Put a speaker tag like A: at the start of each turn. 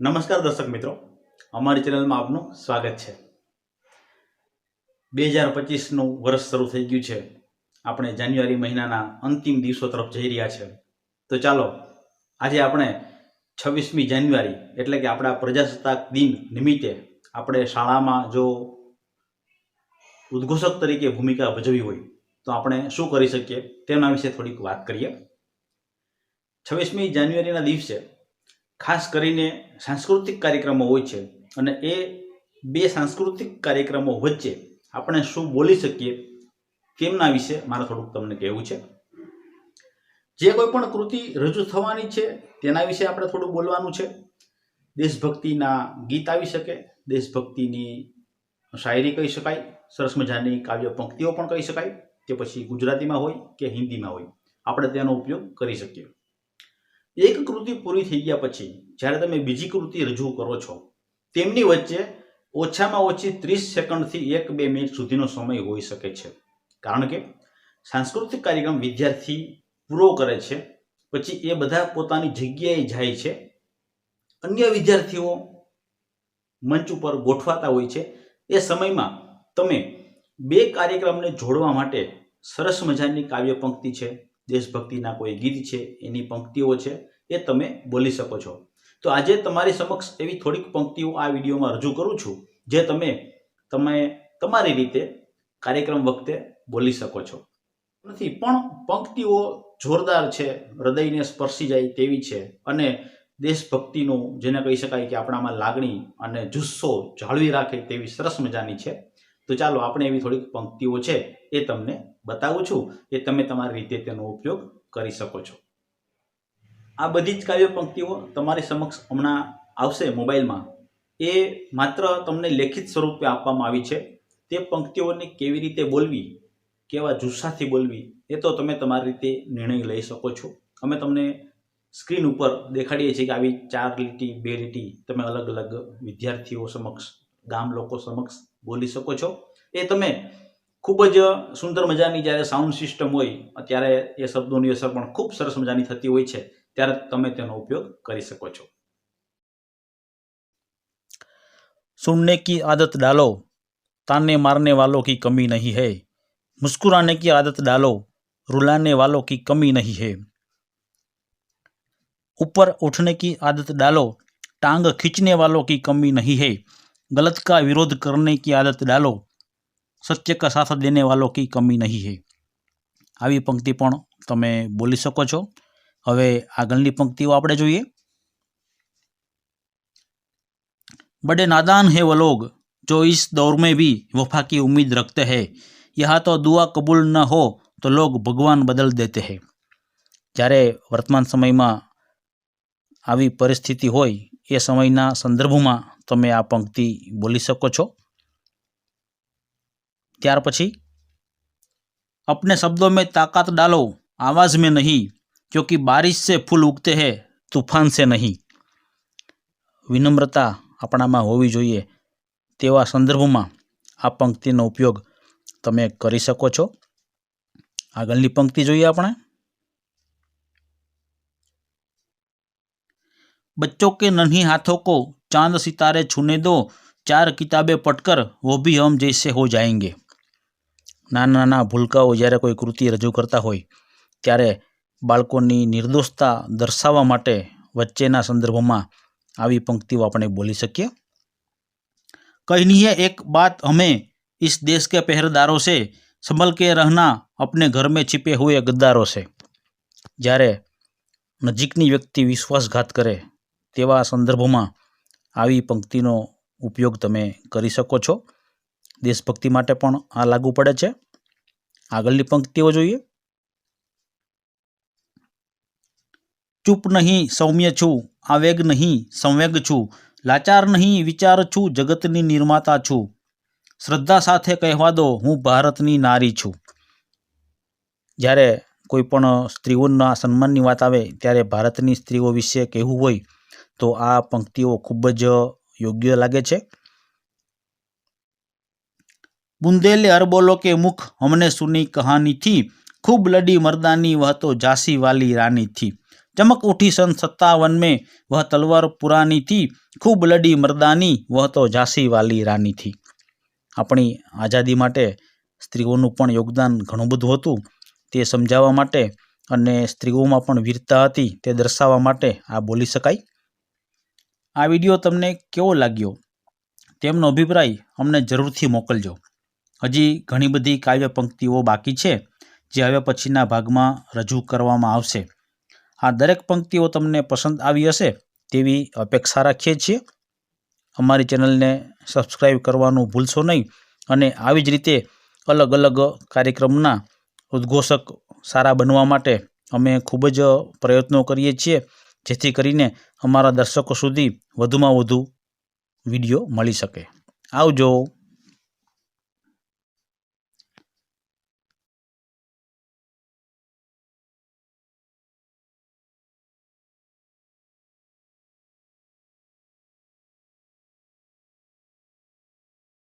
A: નમસ્કાર દર્શક મિત્રો. અમારી ચેનલમાં આપનું સ્વાગત છે. બે હજાર પચીસનું વર્ષ શરૂ થઈ ગયું છે. આપણે જાન્યુઆરી મહિનાના અંતિમ દિવસો તરફ જઈ રહ્યા છે. તો ચાલો, આજે આપણે છવ્વીસમી જાન્યુઆરી એટલે કે આપણા પ્રજાસત્તાક દિન નિમિત્તે આપણે શાળામાં જો ઉદ્ઘોષક તરીકે ભૂમિકા ભજવી હોય, તો આપણે શું કરી શકીએ? તેના વિશે થોડીક વાત કરીએ. છવ્વીસમી જાન્યુઆરીના દિવસે ખાસ કરીને સાંસ્કૃતિક કાર્યક્રમો હોય છે અને એ બે સાંસ્કૃતિક કાર્યક્રમો વચ્ચે આપણે શું બોલી શકીએ, તેમના વિશે મારે થોડુંક તમને કહેવું છે. જે કોઈ પણ કૃતિ રજૂ થવાની છે, તેના વિશે આપણે થોડું બોલવાનું છે. દેશભક્તિના ગીત આવી શકે, દેશભક્તિની શાયરી કહી શકાય, સરસ મજાની કાવ્ય પંક્તિઓ પણ કહી શકાય તે પછી ગુજરાતીમાં હોય કે હિન્દીમાં હોય. આપણે તેનો ઉપયોગ કરી શકીએ. એક કૃતિ પૂરી થઈ ગયા પછી, જ્યારે તમે બીજી કૃતિ રજૂ કરો છો, તેમની વચ્ચે ઓછામાં ઓછી ત્રીસ સેકન્ડથી એક બે મિનિટ સુધીનો સમય હોઈ શકે છે. કારણ કે સાંસ્કૃતિક કાર્યક્રમ વિદ્યાર્થી પૂરો કરે છે, પછી એ બધા પોતાની જગ્યાએ જાય છે. અન્ય વિદ્યાર્થીઓ મંચ ઉપર ગોઠવાતા હોય છે. એ સમયમાં તમે બે કાર્યક્રમને જોડવા માટે સરસ મજાની કાવ્ય પંક્તિ છે દેશભક્તિના કોઈ ગીત છે, એની પંક્તિઓ છે, એ તમે બોલી શકો છો. તો આજે તમારી સમક્ષ એવી થોડીક પંક્તિઓ આ વિડીયોમાં રજૂ કરું છું, જે તમે તમે તમારી રીતે કાર્યક્રમ વખતે બોલી શકો છો. નથી, પણ પંક્તિઓ જોરદાર છે, હૃદયને સ્પર્શી જાય તેવી છે અને દેશભક્તિનું જેને કહી શકાય કે આપણામાં લાગણી અને જુસ્સો જાળવી રાખે તેવી સરસ મજાની છે. તો ચાલો આપણે એવી થોડીક પંક્તિઓ છે એ તમને બતાવું છું એ તમે તમારી રીતે તેનો ઉપયોગ કરી શકો છો. આ બધી જ કાવ્ય પંક્તિઓ તમારી સમક્ષ હમણાં આવશે મોબાઈલમાં. એ માત્ર તમને લેખિત સ્વરૂપે આપવામાં આવી છે. તે પંક્તિઓને કેવી રીતે બોલવી, કેવા જુસ્સાથી બોલવી, એ તો તમે તમારી રીતે નિર્ણય લઈ શકો છો. અમે તમને સ્ક્રીન ઉપર દેખાડીએ છીએ કે આવી ચાર લીટી, બે લીટી તમે અલગ અલગ વિદ્યાર્થીઓ સમક્ષ, ગામ લોકો સમક્ષ બોલી શકો છો એ તમે ખૂબ જ સુંદર મજાની જ્યારે સાઉન્ડ સિસ્ટમ હોય ત્યારે એ શબ્દોની અસર પણ ખૂબ સરસ મજાની થતી હોય છે ત્યારે તમે તેનો ઉપયોગ કરી શકો છો
B: सुनने की आदत डालो ताने मारने वालों की कमी नहीं है मुस्कुराने की आदत डालो रुलाने वालों की कमी नहीं है ऊपर उठने की आदत डालो टांग खींचने वालों की कमी नहीं है गलत का विरोध करने की आदत डालो સત્ય કા સાથ દેને વાલો કી કમી નહીં હે આવી પંક્તિ પણ તમે બોલી શકો છો હવે આગળની પંક્તિઓ આપણે જોઈએ बड़े नादान है वो लोग जो इस दौर में भी वफा की उम्मीद रखते हैं यहाँ तो दुआ कबूल न हो तो लोग ભગવાન બદલ દેતે હૈ જ્યારે વર્તમાન સમયમાં આવી પરિસ્થિતિ હોય એ સમયના સંદર્ભમાં તમે આ પંક્તિ બોલી શકો છો ત્યાર પછી अपने शब्दों में ताकत डालो आवाज में नहीं क्योंकि बारिश से फूल उगते हैं तूफान से नहीं વિનમ્રતા આપણામાં હોવી જોઈએ તેવા સંદર્ભમાં આ પંક્તિનો ઉપયોગ તમે કરી શકો છો આગળની પંક્તિ જોઈએ આપણે बच्चों के नन्ही हाथों को चांद सितारे छूने दो चार किताबें पढ़कर वो भी हम जैसे हो जाएंगे નાના નાના ભૂલકાઓ જ્યારે કોઈ કૃતિ રજૂ કરતા હોય ત્યારે બાળકોની નિર્દોષતા દર્શાવવા માટે વચ્ચેના સંદર્ભમાં આવી પંક્તિઓ આપણે બોલી શકીએ कहनी है एक बात हमें इस देश के पहरेदारों से संभल के रहना अपने घर में छिपे हुए गद्दारों से જ્યારે નજીકની વ્યક્તિ વિશ્વાસઘાત કરે તેવા સંદર્ભમાં આવી પંક્તિનો ઉપયોગ તમે કરી શકો છો. દેશભક્તિ માટે પણ આ લાગુ પડે છે. આગળની પંક્તિઓ જોઈએ. ચૂપ નહીં, સૌમ્ય છું, આવેગ નહીં, સંવેગ છું, લાચાર નહીં, વિચાર છું, જગતની નિર્માતા છું. શ્રદ્ધા સાથે કહેવા દો, હું ભારતની નારી છું. જ્યારે કોઈ પણ સ્ત્રીઓના સન્માનની વાત આવે, ત્યારે ભારતની સ્ત્રીઓ વિશે કહેવું હોય તો આ પંક્તિઓ ખૂબ જ યોગ્ય લાગે છે. બુંદેલે અરબોલો કે મુખ હમને સુની કહાનીથી ખૂબ લડી મરદાની વહતો ઝાંસી વાલી રાનીથી ચમક ઉઠી સન સત્તાવન મેં વહ તલવાર પુરાનીથી ખૂબ લડી મરદાની વહતો ઝાંસી વાલી રાનીથી આપણી આઝાદી માટે સ્ત્રીઓનું પણ યોગદાન ઘણું બધું હતું. તે સમજાવવા માટે અને સ્ત્રીઓમાં પણ વીરતા હતી તે દર્શાવવા માટે આ બોલી શકાય. આ વીડિયો તમને કેવો લાગ્યો? તેમનો અભિપ્રાય અમને જરૂરથી મોકલજો. હજી ઘણી બધી કાવ્ય પંક્તિઓ બાકી છે, જે હવે પછીના ભાગમાં રજૂ કરવામાં આવશે. આ દરેક પંક્તિઓ તમને પસંદ આવી હશે તેવી અપેક્ષા રાખીએ છીએ. અમારી ચેનલને સબસ્ક્રાઈબ કરવાનું ભૂલશો નહીં અને આવી જ રીતે અલગ અલગ કાર્યક્રમના ઉદ્ઘોષક સારા બનવા માટે અમે ખૂબ જ પ્રયત્નો કરીએ છીએ. જેથી કરીને અમારા દર્શકો સુધી વધુમાં વધુ વીડિયો મળી શકે. આવજો.